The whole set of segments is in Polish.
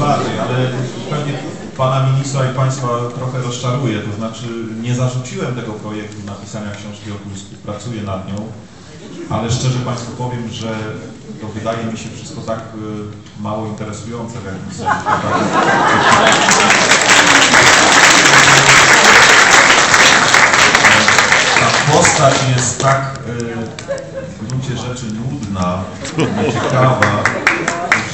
Bardziej, ale pewnie Pana Ministra i Państwa trochę rozczaruje, to znaczy nie zarzuciłem tego projektu napisania książki o Tursku, pracuję nad nią, ale szczerze Państwu powiem, że to wydaje mi się wszystko tak y, mało interesujące w jakimś sensie. Tak? Ta postać jest tak y, w gruncie rzeczy nudna, ciekawa,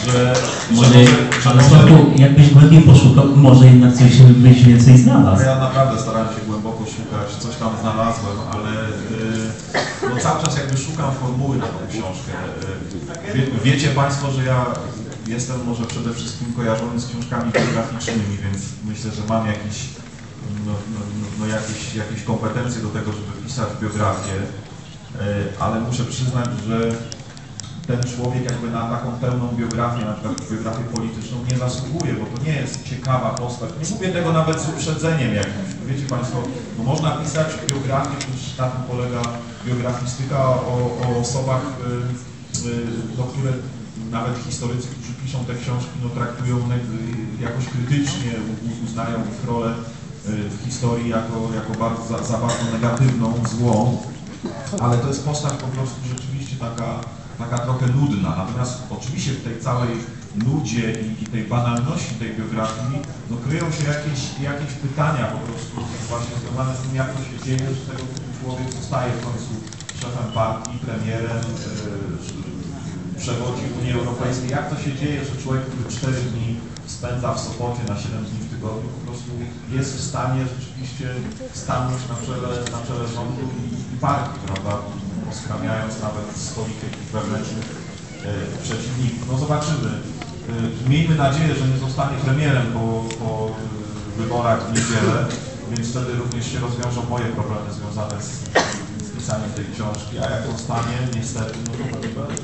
że, że Może, że ale Sławku, jakbyś głębiej poszukał, może jednak coś byś więcej znalazł. No ja naprawdę starałem się głęboko szukać, coś tam znalazłem, ale y, no cały czas jakby szukam formuły na tą książkę. Y, Wie, wiecie Państwo, że ja jestem może przede wszystkim kojarzony z książkami biograficznymi, więc myślę, że mam jakiś, no, no, no, no jakieś, jakieś kompetencje do tego, żeby pisać biografię, y, ale muszę przyznać, że ten człowiek jakby na taką pełną biografię, na przykład biografię polityczną nie zasługuje, bo to nie jest ciekawa postać. Nie mówię tego nawet z uprzedzeniem jakimś. Wiecie Państwo, no można pisać biografię, już na tym polega biografistyka o, o osobach, y, y, no, które nawet historycy, którzy piszą te książki, no, traktują y, jakoś krytycznie, uznają ich rolę y, w historii jako, jako bardzo, za, za bardzo negatywną, złą, ale to jest postać po prostu rzeczywiście taka, taka trochę nudna. Natomiast oczywiście w tej całej nudzie i, i tej banalności tej biografii no, kryją się jakieś, jakieś pytania po prostu właśnie związane z tym, jak to się dzieje, że tego człowiek zostaje w końcu szefem partii, premierem, yy, przewodzi Unii Europejskiej. Jak to się dzieje, że człowiek, który 4 dni spędza w Sopocie na 7 dni w tygodniu, po prostu jest w stanie rzeczywiście stanąć na czele, na czele rządu i, i partii, prawda, poskramiając nawet jakichś wewnętrznych e, przeciwników. No zobaczymy. E, Miejmy nadzieję, że nie zostanie premierem po, po e, wyborach w niedzielę, więc wtedy również się rozwiążą moje problemy związane z, z pisaniem tej książki, a jak zostanie, niestety, no to będzie bardzo